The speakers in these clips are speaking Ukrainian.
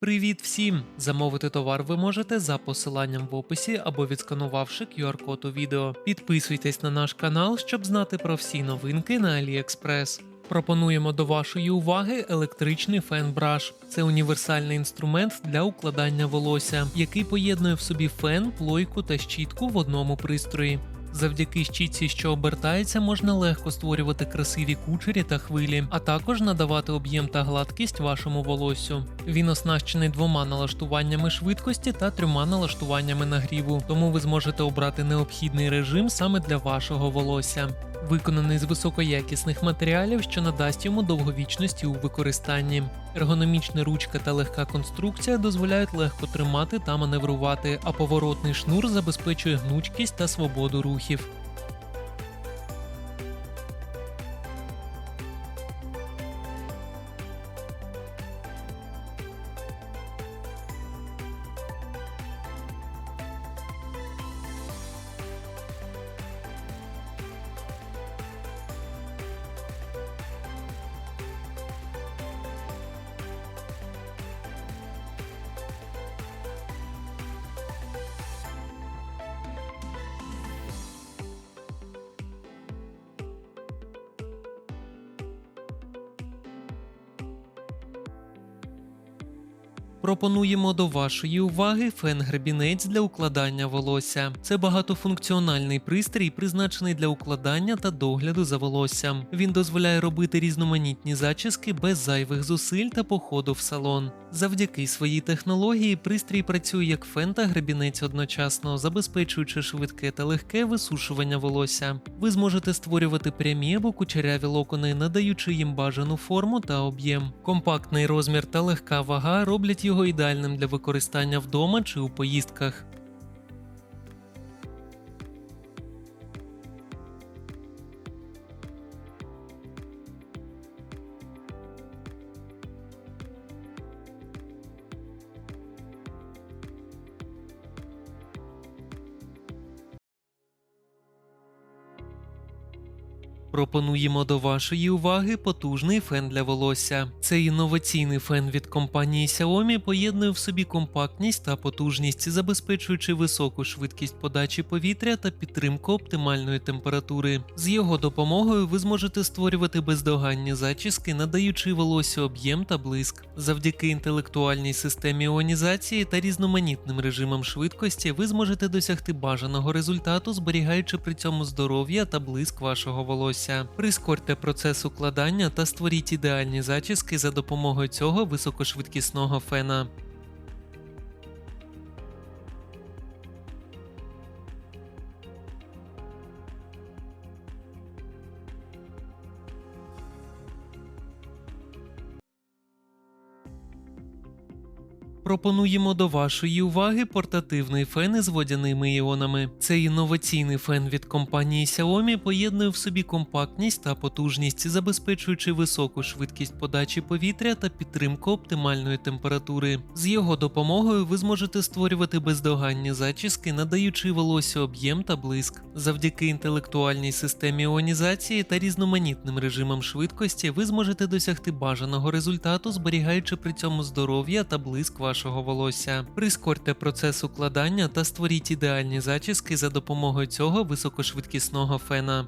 Привіт всім! Замовити товар ви можете за посиланням в описі або відсканувавши QR-код у відео. Підписуйтесь на наш канал, щоб знати про всі новинки на AliExpress. Пропонуємо до вашої уваги електричний фен-браш. Це універсальний інструмент для укладання волосся, який поєднує в собі фен, плойку та щітку в одному пристрої. Завдяки щітці, що обертається, можна легко створювати красиві кучері та хвилі, а також надавати об'єм та гладкість вашому волоссю. Він оснащений двома налаштуваннями швидкості та трьома налаштуваннями нагріву, тому ви зможете обрати необхідний режим саме для вашого волосся. Виконаний з високоякісних матеріалів, що надасть йому довговічності у використанні. Ергономічна ручка та легка конструкція дозволяють легко тримати та маневрувати, а поворотний шнур забезпечує гнучкість та свободу рухів. Пропонуємо до вашої уваги фен-гребінець для укладання волосся. Це багатофункціональний пристрій, призначений для укладання та догляду за волоссям. Він дозволяє робити різноманітні зачіски без зайвих зусиль та походу в салон. Завдяки своїй технології пристрій працює як фен та гребінець одночасно, забезпечуючи швидке та легке висушування волосся. Ви зможете створювати прямі або кучеряві локони, надаючи їм бажану форму та об'єм. Компактний розмір та легка вага роблять його ідеальним для використання вдома чи у поїздках. Пропонуємо до вашої уваги потужний фен для волосся. Цей інноваційний фен від компанії Xiaomi поєднує в собі компактність та потужність, забезпечуючи високу швидкість подачі повітря та підтримку оптимальної температури. З його допомогою ви зможете створювати бездоганні зачіски, надаючи волосю об'єм та блиск. Завдяки інтелектуальній системі іонізації та різноманітним режимам швидкості ви зможете досягти бажаного результату, зберігаючи при цьому здоров'я та блиск вашого волосся. Прискорте процес укладання та створіть ідеальні зачіски за допомогою цього високошвидкісного фена. Пропонуємо до вашої уваги портативний фен із водяними іонами. Цей інноваційний фен від компанії Xiaomi поєднує в собі компактність та потужність, забезпечуючи високу швидкість подачі повітря та підтримку оптимальної температури. З його допомогою ви зможете створювати бездоганні зачіски, надаючи волосю об'єм та блиск. Завдяки інтелектуальній системі іонізації та різноманітним режимам швидкості ви зможете досягти бажаного результату, зберігаючи при цьому здоров'я та блиск вашого волосся. Прискорте процес укладання та створіть ідеальні зачіски за допомогою цього високошвидкісного фена.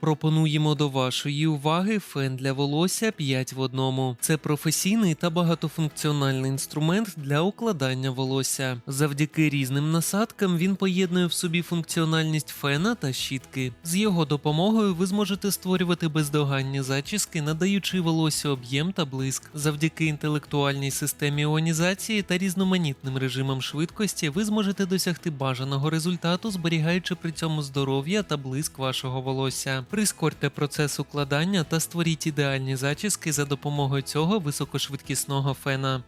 Пропонуємо до вашої уваги фен для волосся 5 в одному. Це професійний та багатофункціональний інструмент для укладання волосся. Завдяки різним насадкам він поєднує в собі функціональність фена та щітки. З його допомогою ви зможете створювати бездоганні зачіски, надаючи волосю об'єм та блиск. Завдяки інтелектуальній системі іонізації та різноманітним режимам швидкості ви зможете досягти бажаного результату, зберігаючи при цьому здоров'я та блиск вашого волосся. Прискорте процес укладання та створіть ідеальні зачіски за допомогою цього високошвидкісного фена.